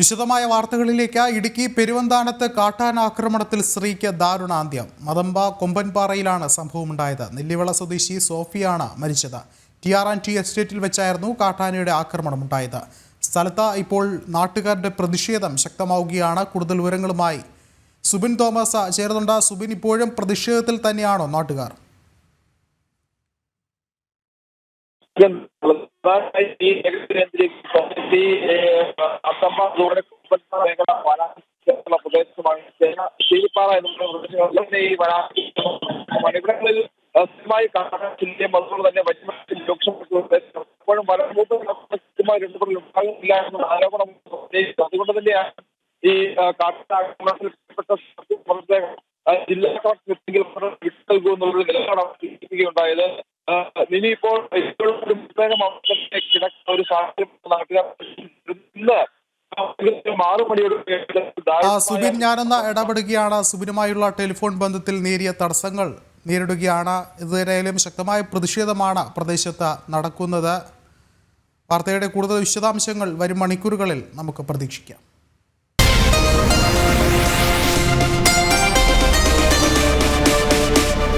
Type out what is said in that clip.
വിശദമായ വാർത്തകളിലേക്ക് ഇടുക്കി പെരുവന്താനത്ത് കാട്ടാന ആക്രമണത്തിൽ സ്ത്രീക്ക് ദാരുണാന്ത്യം. മതമ്പ കൊമ്പൻപാറയിലാണ് സംഭവമുണ്ടായത്. നെല്ലിവിള സ്വദേശി സോഫിയാണ് മരിച്ചത്. ടി ആർ ആൻഡ് ടി എസ്റ്റേറ്റിൽ വെച്ചായിരുന്നു കാട്ടാനയുടെ ആക്രമണം ആക്രമണമുണ്ടായത്. സ്ഥലത്ത് ഇപ്പോൾ നാട്ടുകാരുടെ പ്രതിഷേധം ശക്തമാവുകയാണ്. കൂടുതൽ വിവരങ്ങളുമായി സുബിൻ തോമസ്. ചേർന്നുണ്ട് സുബിൻ ഇപ്പോഴും പ്രതിഷേധത്തിൽ തന്നെയാണോ നാട്ടുകാർ? പ്രദേശമാണ് ഈ എന്ന ജില്ലാ കളക്ടർ വിട്ടു നൽകുമെന്നുള്ള നിലപാടാണ് സ്വീകരിക്കുകയുണ്ടായത് ഇനിയിപ്പോൾ ഒരു സുബിൻ ഞാനെന്ന ഇടപെടുകയാണ്. സുബിനുമായുള്ള ടെലിഫോൺ ബന്ധത്തിൽ നേരിയ തടസ്സങ്ങൾ നേരിടുകയാണ്. ഇതുവരെയും ശക്തമായ പ്രതിഷേധമാണ് പ്രദേശത്ത് നടക്കുന്നത്. വാർത്തയുടെ കൂടുതൽ വിശദാംശങ്ങൾ വരും മണിക്കൂറുകളിൽ നമുക്ക് പ്രതീക്ഷിക്കാം.